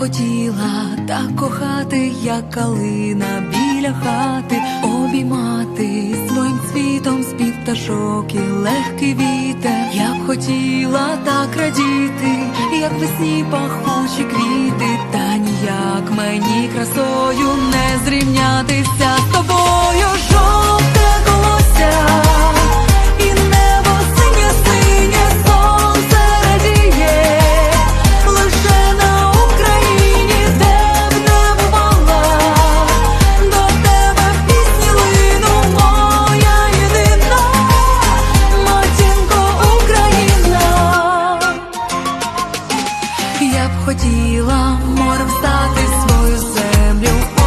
хотіла так кохати, як калина біля хати, обіймати своїм світом з-під пташок і легкий вітер. Я б хотіла так радіти, як весні пахучі квіти, та ніяк мені красою не зрівнятися з тобою. Хотіла морем стати свою землю.